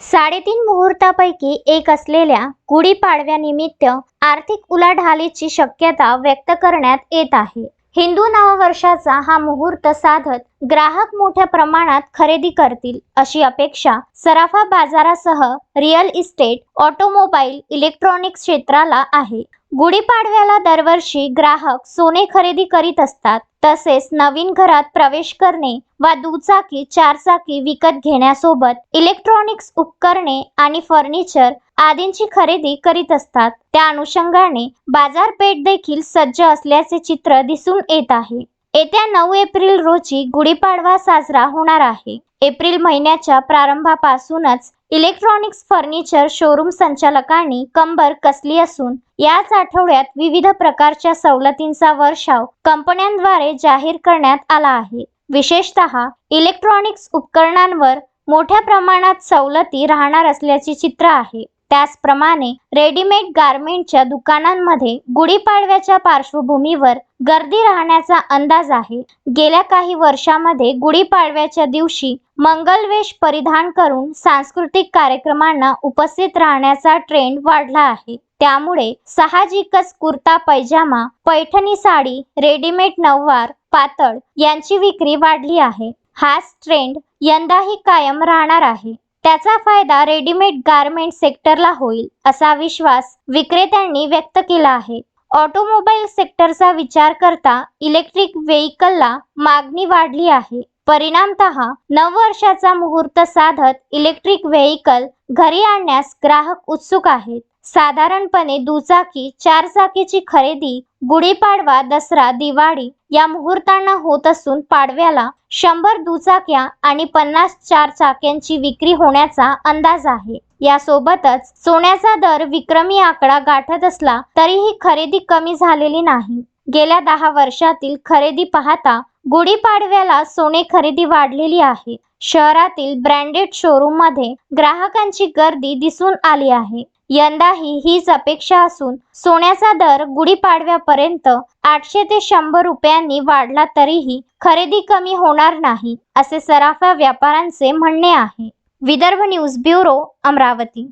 साडेतीन मुहूर्तापैकी एक असलेल्या गुढीपाडव्यानिमित्त आर्थिक उलाढालीची शक्यता व्यक्त करण्यात येत आहे. हिंदू नववर्षाचा हा मुहूर्त साधत ग्राहक मोठ्या प्रमाणात खरेदी करतील अशी अपेक्षा सराफा बाजारासह रिअल इस्टेट ऑटोमोबाईल इलेक्ट्रॉनिक्स क्षेत्राला आहे. गुढीपाडव्याला दरवर्षी ग्राहक सोने खरेदी करीत असतात. तसेच नवीन घरात प्रवेश करणे वा दुचाकी चारचाकी विकत घेण्यासोबत इलेक्ट्रॉनिक्स उपकरणे आणि फर्निचर आदींची खरेदी करीत असतात. त्या अनुषंगाने बाजारपेठ देखील सज्ज असल्याचे चित्र दिसून येत आहे. येत्या नऊ एप्रिल रोजी गुढीपाडवा साजरा होणार आहे. एप्रिल महिन्याच्या प्रारंभापासूनच इलेक्ट्रॉनिक्स फर्निचर शोरूम संचालकांनी कंबर कसली असून याच आठवड्यात विविध प्रकारच्या सवलतींचा वर्षाव कंपन्यांद्वारे जाहीर करण्यात आला आहे. विशेषतः इलेक्ट्रॉनिक्स उपकरणांवर मोठ्या प्रमाणात सवलती राहणार असल्याचे चित्र आहे. त्याचप्रमाणे रेडीमेड गारमेंटच्या दुकानांमध्ये गुढीपाडव्याच्या पार्श्वभूमीवर गर्दी राहण्याचा अंदाज आहे. गेल्या काही वर्षामध्ये गुढीपाडव्याच्या दिवशी मंगलवेश परिधान करून सांस्कृतिक कार्यक्रमांना उपस्थित राहण्याचा ट्रेंड वाढला आहे. त्यामुळे साहजिकच कुर्ता पैजामा पैठणी साडी रेडीमेड नऊवार पातळ यांची विक्री वाढली आहे. हाच ट्रेंड यंदाही कायम राहणार आहे. त्याचा फायदा रेडीमेड गारमेंट सेक्टरला होईल असा विश्वास विक्रेत्यांनी व्यक्त केला आहे. ऑटोमोबाईल सेक्टरचा विचार करता इलेक्ट्रिक व्हेकलला मागणी वाढली आहे. परिणामतः नववर्षाचा मुहूर्त साधत इलेक्ट्रिक व्हेकल घरी आणण्यास ग्राहक उत्सुक आहेत. साधारणपणे दुचाकी चारचाकीची खरेदी गुढीपाडवा दसरा दिवाळी या मुहूर्तांना होत असून पाडव्याला शंभर दुचाक्या आणि पन्नास चार चाक्यांची विक्री होण्याचा अंदाज आहे. यासोबतच सोन्याचा दर विक्रमी आकडा गाठत असला तरीही खरेदी कमी झालेली नाही. गेल्या दहा वर्षातील खरेदी पाहता गुढीपाडव्याला सोने खरेदी वाढलेली आहे. शहरातील ब्रँडेड शोरूममध्ये ग्राहकांची गर्दी दिसून आली आहे. यंदाही हीच अपेक्षा असून सोन्याचा दर गुढीपाडव्यापर्यंत आठशे ते शंभर रुपयांनी वाढला तरीही खरेदी कमी होणार नाही असे सराफा व्यापाऱ्यांचे म्हणणे आहे. Vidarbha news bureau Amravati.